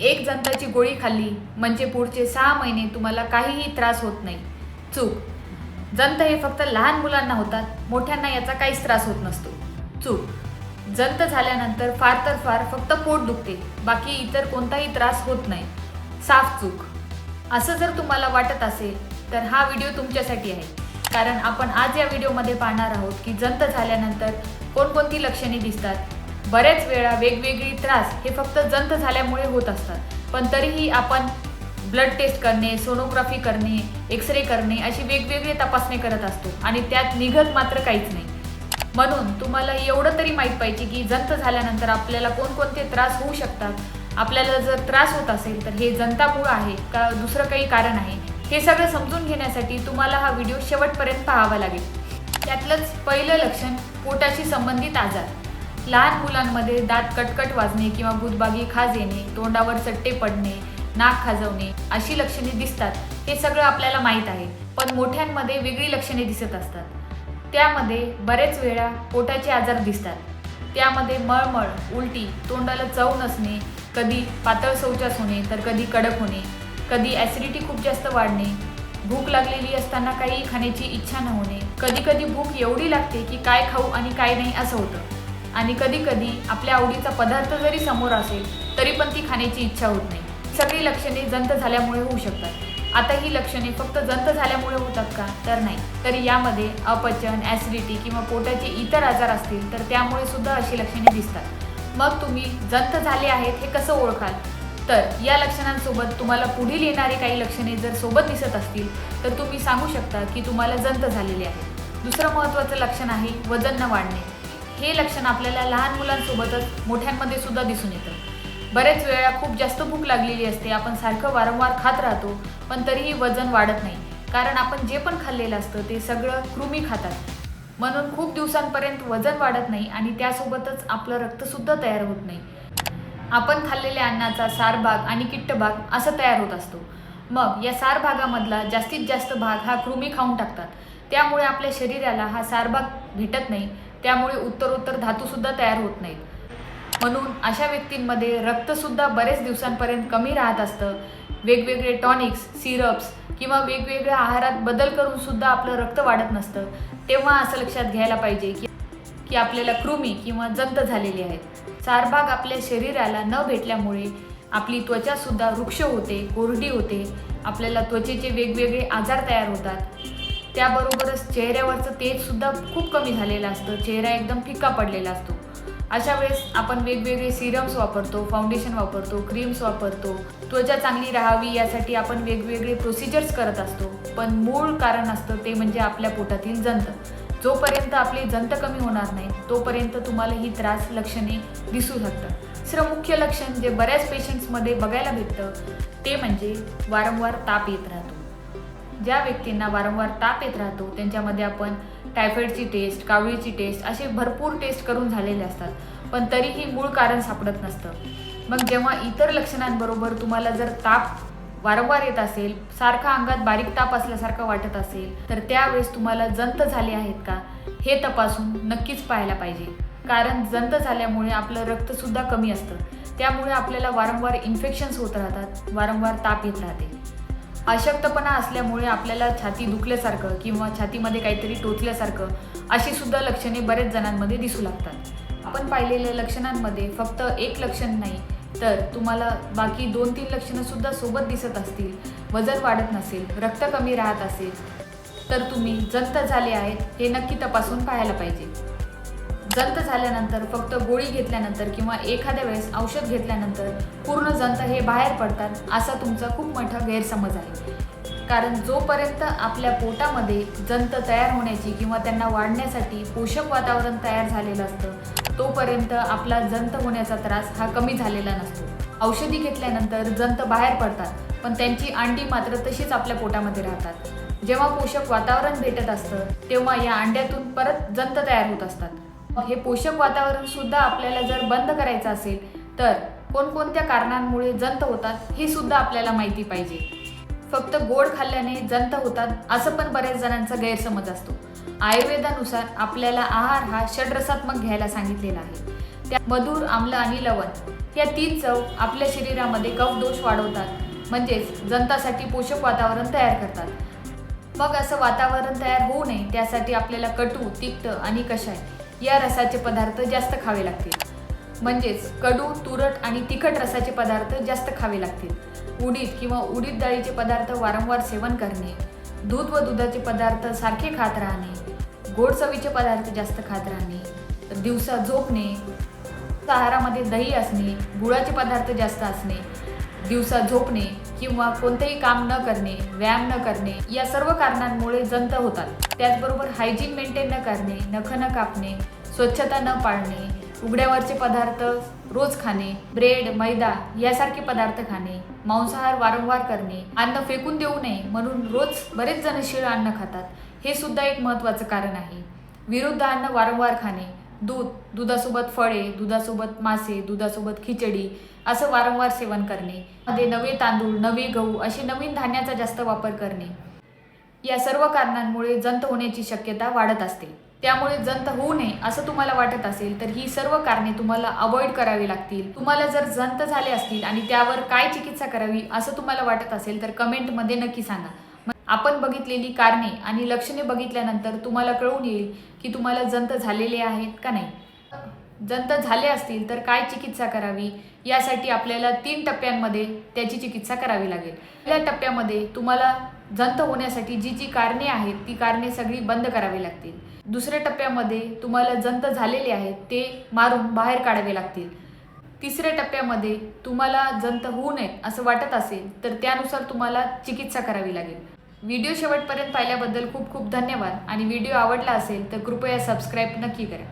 एक जंताची गोळी खाल्ली म्हणजे पुढचे सहा महिने तुम्हाला काहीही त्रास होत नाही. चूक. जंत हे फक्त लहान मुलांना होतात. मोठ्यांना याचा काहीच त्रास होत नसतो. चूक. जंत झाल्यानंतर फार तर फार फक्त पोट दुखते. बाकी इतर कोणताही त्रास होत नाही. साफ चूक. असं जर तुम्हाला वाटत असेल तर हा व्हिडिओ तुमच्यासाठी आहे. कारण आपण आज या व्हिडिओमध्ये पाहणार आहोत की जंत झाल्यानंतर कोणकोणती लक्षणे दिसतात बऱ्याच वेळा वेगवेगळी त्रास हे फक्त जंत झाल्यामुळे होत असतात. पण तरीही आपण ब्लड टेस्ट करणे सोनोग्राफी करणे एक्सरे करणे अशी वेगवेगळे तपासणी करत असतो आणि त्यात निघत मात्र काहीच नाही. म्हणून तुम्हाला एवढं तरी माहीत पाहिजे की जंत झाल्यानंतर आपल्याला कोणकोणते त्रास होऊ शकतात. आपल्याला जर त्रास होत असेल तर हे जंतामुळं आहे का दुसरं काही कारण आहे? हे सगळं समजून घेण्यासाठी तुम्हाला हा व्हिडिओ शेवटपर्यंत पाहावा लागेल. त्यातलंच पहिलं लक्षण पोटाशी संबंधित आजार. लहान मुलांमध्ये दात कटकट वाजणे किंवा बुधबागी खाज येणे तोंडावर चट्टे पडणे नाक खाजवणे अशी लक्षणे दिसतात. हे सगळं आपल्याला माहीत आहे पण मोठ्यांमध्ये वेगळी लक्षणे दिसत असतात. त्यामध्ये बरेच वेळा पोटाचे आजार दिसतात. त्यामध्ये मळमळ उलटी तोंडाला चव नसणे कधी पातळ शौचास होणे तर कधी कडक होणे कधी ॲसिडिटी खूप जास्त वाढणे भूक लागलेली असताना काही खाण्याची इच्छा न होणे कधी कधी भूक एवढी लागते की काय खाऊ आणि काय नाही असं होतं. आणि कधी कधी आपल्या आवडीचा पदार्थ जरी समोर असेल तरी पण ती खाण्याची इच्छा होत नाही. सगळी लक्षणे जंत झाल्यामुळे होऊ शकतात. आता ही लक्षणे फक्त जंत झाल्यामुळे होतात का? तर नाही. तर यामध्ये अपचन ॲसिडिटी किंवा पोटाचे इतर आजार असतील तर त्यामुळे सुद्धा अशी लक्षणे दिसतात. मग तुम्ही जंत झाले आहेत हे कसं ओळखाल? तर या लक्षणांसोबत तुम्हाला पुढील येणारी काही लक्षणे जर सोबत दिसत असतील तर तुम्ही सांगू शकता की तुम्हाला जंत झालेले आहे दुसरं महत्त्वाचं लक्षण आहे वजन न वाढणे. हे लक्षण आपल्याला लहान मुलांसोबतच मोठ्यांमध्ये सुद्धा दिसून येतं. बरेच वेळा खूप जास्त भूक लागलेली असते आपण सारखं वारंवार खात राहतो पण तरीही वजन वाढत नाही. कारण आपण जे पण खाल्लेलं असतं ते सगळं कृमी खातात. म्हणून खूप दिवसांपर्यंत वजन वाढत नाही आणि त्यासोबतच आपलं रक्तसुद्धा तयार होत नाही. आपण खाल्लेल्या अन्नाचा सार भाग आणि किट्ट भाग असं तयार होत असतो. मग या सार भागामधला जास्तीत जास्त भाग हा कृमी खाऊन टाकतात. त्यामुळे आपल्या शरीराला हा सार भाग भेटत नाही त्यामुळे उत्तरोत्तर धातूसुद्धा तयार होत नाहीत. म्हणून अशा व्यक्तींमध्ये रक्तसुद्धा बरेच दिवसांपर्यंत कमी राहत असतं. वेगवेगळे टॉनिक्स सिरप्स किंवा वेगवेगळ्या आहारात बदल करून सुद्धा आपलं रक्त वाढत नसतं. तेव्हा असं लक्षात घ्यायला पाहिजे की की आपल्याला कृमी किंवा जंत झालेली आहेत. चारभाग आपल्या शरीराला न भेटल्यामुळे आपली त्वचासुद्धा वृक्ष होते कोरडी होते. आपल्याला त्वचेचे वेगवेगळे आजार तयार होतात. त्याबरोबरच चेहऱ्यावरचं तेजसुद्धा खूप कमी झालेलं असतं. चेहरा एकदम फिक्का पडलेला असतो. अशा वेळेस आपण वेगवेगळे सिरम्स वापरतो फाउंडेशन वापरतो क्रीम्स वापरतो. त्वचा चांगली राहावी यासाठी आपण वेगवेगळे प्रोसिजर्स करत असतो. पण मूळ कारण असतं ते म्हणजे आपल्या पोटातील जंत. जोपर्यंत आपली जंत कमी होणार नाही तोपर्यंत तुम्हाला ही त्रास लक्षणे दिसू शकतात. दुसरं मुख्य लक्षण जे बऱ्याच पेशंट्समध्ये बघायला भेटतं ते म्हणजे वारंवार ताप येत राहतो. ज्या व्यक्तींना वारंवार ताप येत राहतो त्यांच्यामध्ये आपण टायफॉईडची टेस्ट कावळीची टेस्ट असे भरपूर टेस्ट करून झालेले असतात. पण तरीही मूळ कारण सापडत नसतं. मग जेव्हा इतर लक्षणांबरोबर तुम्हाला जर ताप वारंवार येत असेल सारखा अंगात बारीक ताप असल्यासारखं वाटत असेल तर त्यावेळेस तुम्हाला जंत झाले आहेत का? हे तपासून नक्कीच पाहायला पाहिजे. कारण जंत झाल्यामुळे आपलं रक्तसुद्धा कमी असतं. त्यामुळे आपल्याला वारंवार इन्फेक्शन्स होत राहतात वारंवार ताप येत राहते. अशक्तपणा असल्यामुळे आपल्याला छाती दुखल्यासारखं किंवा छातीमध्ये काहीतरी टोचल्यासारखं अशी सुद्धा लक्षणे बरेच जणांमध्ये दिसू लागतात. आपण पाहिलेल्या लक्षणांमध्ये फक्त एक लक्षण नाही तर तुम्हाला बाकी दोन तीन लक्षणं सुद्धा सोबत दिसत असतील वजन वाढत नसेल रक्त कमी राहत असेल तर तुम्ही जंत झाले आहेत हे नक्की तपासून पाहायला पाहिजे. जंत झाल्यानंतर फक्त गोळी घेतल्यानंतर किंवा एखाद्या वेळेस औषध घेतल्यानंतर पूर्ण जंत हे बाहेर पडतात असा तुमचा खूप मोठा गैरसमज आहे. कारण जोपर्यंत आपल्या पोटामध्ये जंत तयार होण्याची किंवा त्यांना वाढण्यासाठी पोषक वातावरण तयार झालेलं असतं तोपर्यंत आपला जंत होण्याचा त्रास हा कमी झालेला नसतो. औषधी घेतल्यानंतर जंत बाहेर पडतात पण त्यांची अंडी मात्र तशीच आपल्या पोटामध्ये राहतात. जेव्हा पोषक वातावरण भेटत असतं तेव्हा या अंड्यातून परत जंत तयार होत असतात. हे पोषक वातावरण सुद्धा आपल्याला जर बंद करायचं असेल तर कोणकोणत्या कारणांमुळे जंत होतात हे सुद्धा आपल्याला माहिती पाहिजे. फक्त गोड खाल्ल्याने जंत होतात असं पण बऱ्याच जणांचा गैरसमज असतो. आयुर्वेदानुसार आपल्याला आहार हा षड्रसात्मक घ्यायला सांगितलेला आहे. त्या मधुर आम्ल आणि लवण या तीन चव आपल्या शरीरामध्ये कफ दोष वाढवतात म्हणजेच जंतासाठी पोषक वातावरण तयार करतात. मग असं वातावरण तयार होऊ नये त्यासाठी आपल्याला कटू तिक्त आणि कषाय या रसाचे पदार्थ जास्त खावे लागतील. म्हणजेच कडू तुरट आणि तिखट रसाचे पदार्थ जास्त खावे लागतील. उडीद किंवा उडीद डाळीचे पदार्थ वारंवार सेवन करणे दूध व दुधाचे पदार्थ सारखे खात राहणे गोड चवीचे पदार्थ जास्त खात राहणे दिवसा झोपणे आहारामध्ये दही असणे गुळाचे पदार्थ जास्त असणे दिवसा झोपणे किंवा कोणतेही काम न करणे व्यायाम न करणे या सर्व कारणांमुळे जंत होतात. त्याचबरोबर हायजीन मेंटेन न करणे नख न कापणे स्वच्छता न पाळणे उघड्यावरचे पदार्थ रोज खाणे ब्रेड मैदा यासारखे पदार्थ खाणे मांसाहार वारंवार करणे अन्न फेकून देऊ नये म्हणून रोज बरेच जण शिळ अन्न खातात. हे सुद्धा एक महत्त्वाचं कारण आहे. विरुद्ध अन्न वारंवार खाणे दूध दुधासोबत फळे दुधासोबत मासे दुधासोबत खिचडी असं वारंवार सेवन करणे. मध्ये नवे तांदूळ नवे गहू असे नवीन धान्याचा जास्त वापर करणे. या सर्व कारणांमुळे जंत होण्याची शक्यता वाढत असते. त्यामुळे जंत होऊ नये असं तुम्हाला वाटत असेल तर ही सर्व कारणे तुम्हाला अवॉइड करावी लागतील. तुम्हाला जर जंत झाले असतील आणि त्यावर काय चिकित्सा करावी असं तुम्हाला वाटत असेल तर कमेंटमध्ये नक्की सांगा. आपण बघितलेली कारणे आणि लक्षणे बघितल्यानंतर तुम्हाला कळून येईल की तुम्हाला जंत झालेले आहेत का नाही. जंत झाले असतील तर काय चिकित्सा करावी? यासाठी आपल्याला तीन टप्प्यांमध्ये त्याची चिकित्सा करावी लागेल. पहिल्या टप्प्यामध्ये तुम्हाला जंत होण्यासाठी जी जी कारणे आहेत ती कारणे सगळी बंद करावी लागतील. दुसऱ्या टप्प्यामध्ये तुम्हाला जंत झालेले आहेत ते मारून बाहेर काढावे लागतील. तिसऱ्या टप्प्यामध्ये तुम्हाला जंत होऊ नये असं वाटत असेल तर त्यानुसार तुम्हाला चिकित्सा करावी लागेल. व्हिडिओ शेवटपर्यंत पाहिल्याबद्दल खूप खूप धन्यवाद. आणि व्हिडिओ आवडला असेल तर कृपया सबस्क्राईब नक्की करा.